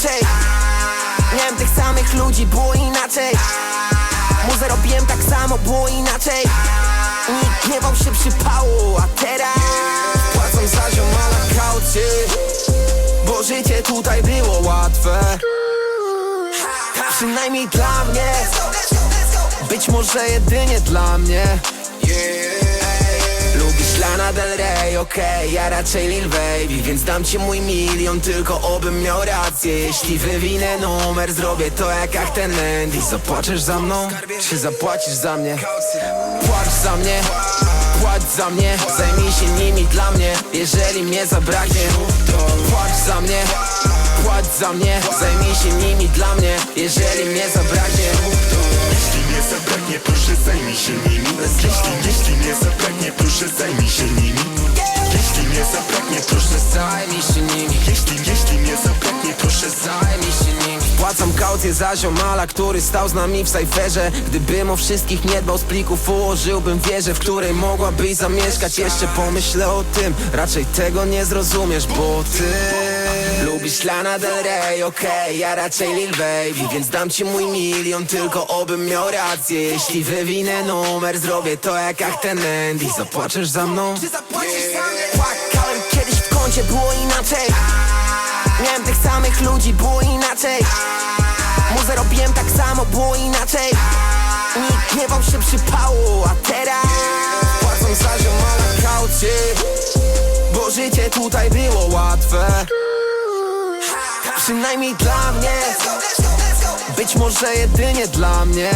inaczej. Miałem tych samych ludzi, było inaczej. Muzę robiłem tak samo, było inaczej. Nikt nie gniewał się przypału, a teraz Płacą za ziomala kaucie Bo życie tutaj było łatwe. Przynajmniej dla mnie. Być może jedynie dla mnie. Yeah. Lana Del Rey, okej, ja raczej Lil Baby Więc dam ci mój milion, tylko obym miał rację. Jeśli wywinę numer, zrobię to jak ten Andy Zapłaczesz za mną, czy zapłacisz za mnie? Płacz za mnie, płacz za mnie Zajmij się nimi dla mnie, jeżeli mnie zabraknie. Płacz za mnie, płacz za mnie Zajmij się nimi dla mnie, jeżeli mnie zabraknie. Jeśli mnie zabraknie, proszę zajmij się nimi. Jeśli, jeśli mnie zabraknie, Zajmij się nimi. Jeśli, jeśli mnie zabraknie, proszę Zajmij się nim Płacam kaucję za ziomala, który stał z nami w sajferze. Gdybym o wszystkich nie dbał z plików Ułożyłbym wieżę, w której mogłabyś zamieszkać. Jeszcze pomyślę o tym, raczej tego nie zrozumiesz Bo ty lubisz Lana Del Rey, okej Ja raczej Lil Baby, więc dam ci mój milion Tylko obym miał rację. Jeśli wywinę numer, zrobię to jak ten Andy. Zapłaczesz za mną? Czy zapłacisz za mnie? Kącie, było inaczej. Miałem tych samych ludzi, było inaczej. Muzę robiłem tak samo, było inaczej. Nikt nie bał się przypału, a teraz Płacą za ziomala kaucję Bo życie tutaj było łatwe. Przynajmniej dla mnie. Być może jedynie dla mnie